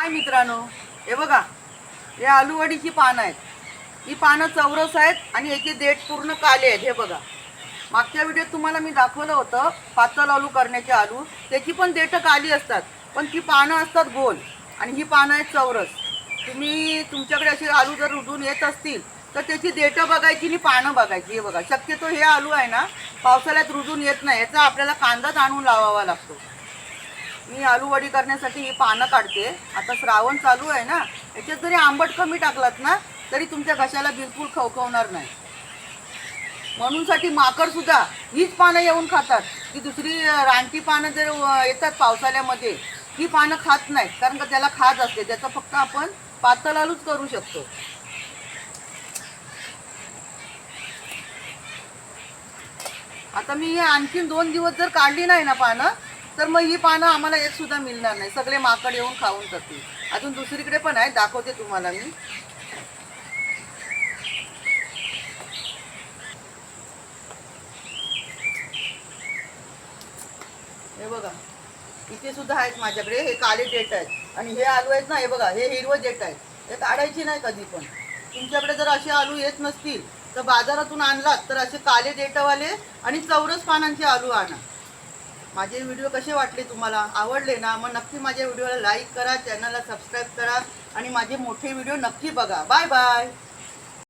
हाय मित्रांनो? हे बघा हे आलूवडीची पानं आहेत. ही पानं चौरस आहेत आणि याची देठ पूर्ण काले आहेत हे बघा. मागच्या व्हिडिओत तुम्हाला मी दाखवलं होतं पातळ आलू करण्याचे आलू. त्याची पण देठं काली असतात पण ती पानं असतात गोल आणि ही पानं आहेत चौरस. तुम्ही तुमच्याकडे असे आलू जर रुजून येत असतील तर त्याची देठं बघायची आणि पानं बघायची. हे बघा शक्यतो हे आलू आहे ना पावसाळ्यात रुजून येत नाही याचा आपल्याला कांदाच आणून लावावा लागतो. मी आलूवडी करण्यासाठी ही पानं काढते. आता श्रावण चालू आहे ना याच्यात जरी आंबट कमी टाकलात ना तरी तुमच्या घशाला बिलकुल खवखवणार नाही. म्हणूनसाठी माकडसुद्धा हीच पानं येऊन खातात. ती दुसरी रानटी पानं जर येतात पावसाळ्यामध्ये ही पानं खात नाहीत. कारण का त्याला खाज असते. त्याचा फक्त आपण पातळ आलूच करू शकतो. आता मी हे आणखीन दोन दिवस जर काढली नाही ना पानं तर मग ही पानं आम्हाला एक सुद्धा मिळणार नाही. सगळे माकड येऊन खाऊन जातील. अजून दुसरीकडे पण आहे दाखवते तुम्हाला मी. हे बघा. इथे सुद्धा आहेत माझ्याकडे. हे काळे डेट आहेत. आणि हे आलू आहेत ना हे बघा हे हिरवं डेट आहेत हे काढायची नाही कधी पण. तुमच्याकडे जर असे आलू येत नसतील तर बाजारातून आणलात तर असे काळे डेटवाले आणि चौरस पानांचे आलू आणा. माझे व्हिडिओ कसे वाटले तुम्हाला? आवडले ना? मग नक्की माझ्या व्हिडिओला लाईक करा चॅनलला सबस्क्राईब करा आणि माझे मोठे व्हिडिओ नक्की बघा. Bye bye